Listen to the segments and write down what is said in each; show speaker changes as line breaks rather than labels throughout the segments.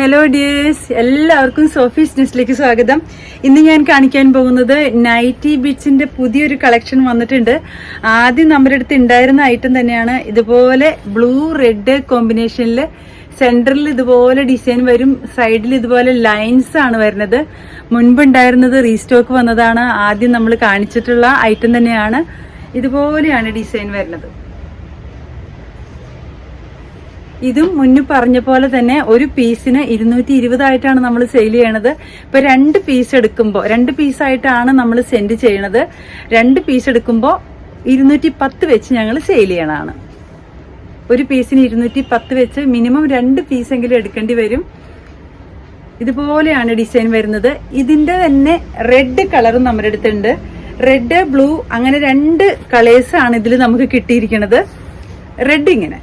Hello dears എല്ലാവർക്കും Sophie's ന്യൂസിലേക്ക് സ്വാഗതം. ഇന്ന് ഞാൻ കാണിക്കാൻ പോകുന്നത് നൈറ്റി ബീച്ചിന്റെ പുതിയൊരു കളക്ഷൻ വന്നിട്ടുണ്ട്. ആദ്യം നമ്മുടെ അടുത്ത് ഉണ്ടായിരുന്ന ഐറ്റം തന്നെയാണ്. ഇതുപോലെ ബ്ലൂ റെഡ് കോമ്പിനേഷനിൽ സെന്ററിൽ ഇതുപോലെ ഡിസൈൻ വരും. സൈഡിൽ ഇതുപോലെ ലൈൻസ് ആണ് വരുന്നത്. മുൻപുണ്ടായിരുന്നത് റീസ്റ്റോക്ക് വന്നതാണ്. ആദ്യം നമ്മൾ കാണിച്ചിട്ടുള്ള ഐറ്റം തന്നെയാണ്. ഇതുപോലെയാണ് ഡിസൈൻ വരുന്നത്. ഇതും മുന്നു പറഞ്ഞ പോലെ തന്നെ ഒരു പീസിന് ഇരുന്നൂറ്റി ഇരുപതായിട്ടാണ് നമ്മൾ സെയിൽ ചെയ്യണത്. ഇപ്പൊ രണ്ട് പീസ് എടുക്കുമ്പോൾ രണ്ട് പീസായിട്ടാണ് നമ്മൾ സെൻഡ് ചെയ്യണത്. രണ്ട് പീസ് എടുക്കുമ്പോൾ ഇരുന്നൂറ്റി പത്ത് വെച്ച് ഞങ്ങൾ സെയിൽ ചെയ്യണതാണ്. ഒരു പീസിന് ഇരുന്നൂറ്റി പത്ത് വെച്ച് മിനിമം രണ്ട് പീസെങ്കിലും എടുക്കേണ്ടി വരും. ഇതുപോലെയാണ് ഡിസൈൻ വരുന്നത്. ഇതിന്റെ തന്നെ റെഡ് കളറും നമ്മുടെ അടുത്തുണ്ട്. റെഡ് ബ്ലൂ അങ്ങനെ രണ്ട് കളേഴ്സ് ആണ് ഇതിൽ നമുക്ക് കിട്ടിയിരിക്കുന്നത് റെഡ് ഇങ്ങനെ.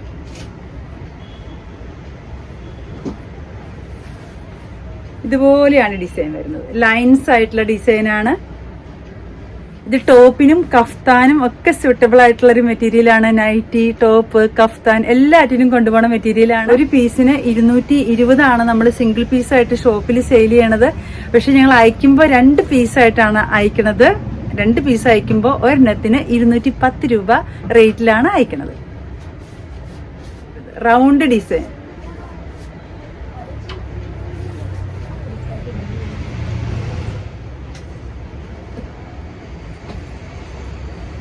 ഇതുപോലെയാണ് ഡിസൈൻ വരുന്നത്. ലൈൻസ് ആയിട്ടുള്ള ഡിസൈനാണ് ഇത് ടോപ്പിനും കഫ്താനും ഒക്കെ സ്യൂട്ടബിൾ ആയിട്ടുള്ള ഒരു മെറ്റീരിയൽ ആണ്. നൈറ്റി ടോപ്പ് കഫ്താൻ എല്ലാറ്റിനും കൊണ്ടുപോകുന്ന മെറ്റീരിയൽ ആണ്. ഒരു പീസിന് ഇരുന്നൂറ്റി ഇരുപതാണ് നമ്മൾ സിംഗിൾ പീസ് ആയിട്ട് ഷോപ്പിൽ സെയിൽ ചെയ്യണത്. പക്ഷെ ഞങ്ങൾ അയക്കുമ്പോൾ രണ്ട് പീസായിട്ടാണ് അയക്കണത്. രണ്ട് പീസ് അയക്കുമ്പോൾ ഒരെണ്ണത്തിന് ഇരുന്നൂറ്റി പത്ത് രൂപ റേറ്റിലാണ് അയക്കണത്. Round design